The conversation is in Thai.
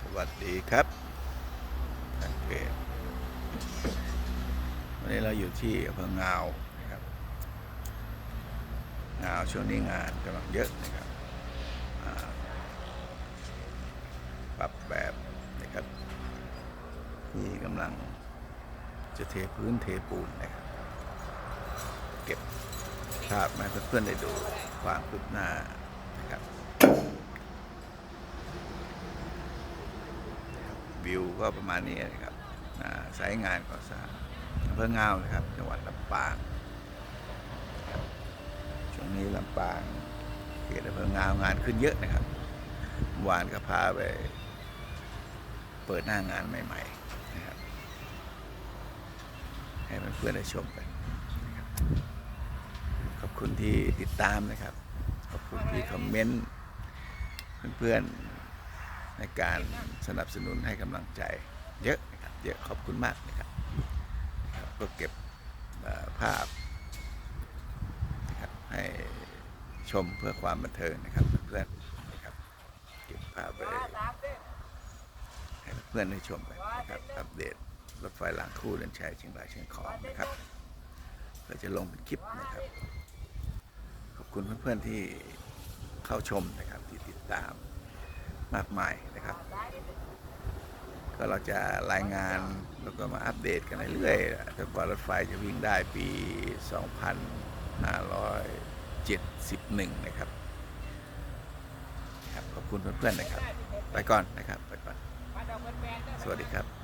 สวัสดีครับทางเพจวันนี้เราอยู่ที่อำเภองาวนะครับ งาวช่วงนี้งานกำลังเยอะนะครับปรับแบบนะครับ ที่กำลังจะเทพื้นเทปูนนะครับ เก็บภาพมาเพื่อนๆได้ดูความคืบหน้านะครับ วิวก็ประมาณนี้นะครับสายงานก่อสร้างอำเภองาวนะครับ จังหวัดลำปางช่วงนี้ลำปางเขตอำเภองาวงานขึ้นเยอะนะครับวานก็พาไป เปิดหน้างานใหม่ๆนะครับให้เพื่อนๆได้ชมกันขอบคุณที่ติดตามนะครับ ขอบคุณที่คอมเมนต์เพื่อนๆ ในการสนับสนุนให้กำลังใจเยอะนะครับเยอะขอบคุณมากนะครับก็เก็บภาพนะครับให้ชมเพื่อความบันเทิงนะครับเพื่อนนะครับเก็บภาพไปให้เพื่อนได้ชมกันนะครับอัปเดตรถไฟรางคู่เดินชัยเชียงรายเชียงของนะครับเพื่อจะลงเป็นคลิปนะครับ ขอบคุณเพื่อนๆที่เข้าชมนะครับที่ติดตาม มากมายนะครับ ก็เราจะรายงานแล้วก็มาอัปเดตกันเรื่อยๆจนกว่ารถไฟจะวิ่งได้ปี 2571 นะครับครับขอบคุณเพื่อนๆนะครับ ไปก่อนนะครับไปก่อน สวัสดีครับ